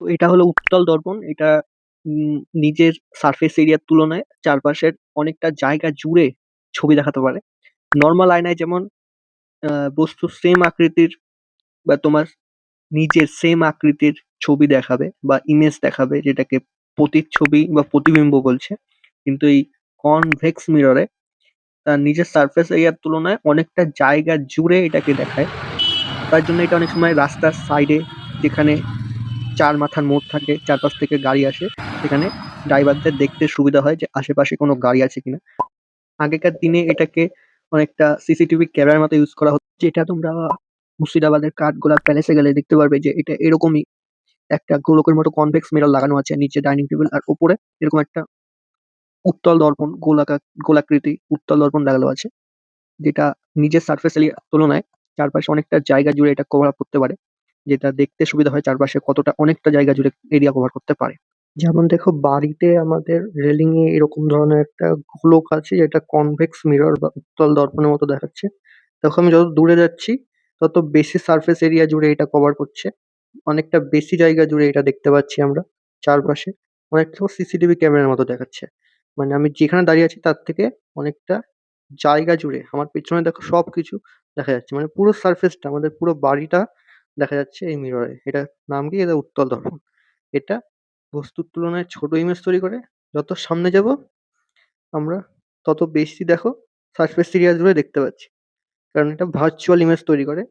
তো এটা হলো উত্তল দর্পণ। এটা, উম, নিজের সারফেস এরিয়ার তুলনায় চারপাশের অনেকটা জায়গা জুড়ে ছবি দেখাতে পারে। নরমাল আয়নায় যেমন আ বস্তুর সেম আকৃতির বা তোমার নিজের সেম আকৃতির ছবি দেখাবে বা ইমেজ দেখাবে যেটাকে প্রতিচ্ছবি বা প্রতিবিম্ব বলছে। কিন্তু এই কনভেক্স মিরর এ তার নিজের সারফেস এরিয়ার তুলনায় অনেকটা জায়গা জুড়ে এটাকে দেখায়। তার জন্য এটা অনেক সময় রাস্তার সাইড এ যেখানে চার মাথার মোড় থাকে, চারপাশ থেকে গাড়ি আসে সেখানে ড্রাইভারদের দেখতে সুবিধা হয় যে আশেপাশে কোনো গাড়ি আছে কিনা। আগেকার দিনে এটাকে অনেকটা সিসিটিভি ক্যামেরার মতো ইউজ করা হতো। যেটা তোমরা মুর্শিদাবাদের কাঠগোলাপ প্যালেস গেলে দেখতে পারবে যে এটা এরকমই একটা গোলকের মতো কনভেক্স মিরর লাগানো আছে নিচে ডাইনিং টেবিল আর উপরে এরকম একটা উত্তল দর্পণ গোলাকার গোলাকৃতি উত্তল দর্পণ লাগানো আছে। যেটা নিজের সারফেস এরিয়ার তুলনায় চারপাশে অনেকটা জায়গা জুড়ে এটা কভার আপ করতে পারে। যেটা দেখতে সুবিধা হয় চারপাশে কতটা, অনেকটা জায়গা জুড়ে এরিয়া কভার করতে পারে। যেমন দেখো বাড়িতে আমাদের রেলিং এ এরকম ধরনের একটা গোলক আছে, যেটা কনভেক্স মিরর বা উত্তল দর্পণের মতো দেখাচ্ছে। দেখো আমি যত দূরে যাচ্ছি, তত বেশি সারফেস এরিয়া জুড়ে এটা কভার করছে। অনেকটা বেশি জায়গা জুড়ে এটা দেখতে পাচ্ছি আমরা চারপাশে। অনেকটা সিসিটিভি ক্যামেরার মতো দেখাচ্ছে। মানে আমি যেখানে দাঁড়িয়ে আছি তার থেকে অনেকটা জায়গা জুড়ে, আমার পেছনে দেখো সবকিছু দেখা যাচ্ছে। মানে পুরো সারফেস টা, আমাদের পুরো বাড়িটা দেখা যাচ্ছে এই মিরর। এটার নাম কি? এটা উত্তল দর্পণ। এটা বস্তুর তুলনায় ছোট ইমেজ তৈরি করে। যত সামনে যাব, আমরা তত বেশি দেখো সারফেস এরিয়া জুড়ে দেখতে পাচ্ছি। কারণ এটা ভার্চুয়াল ইমেজ তৈরি করে।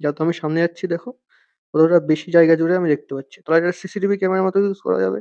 যত আমি সামনে যাচ্ছি, দেখো, ততটা বেশি জায়গা জুড়ে আমি দেখতে পাচ্ছি। তাহলে এটা সিসিটিভি ক্যামেরার মতো ইউজ করা যাবে।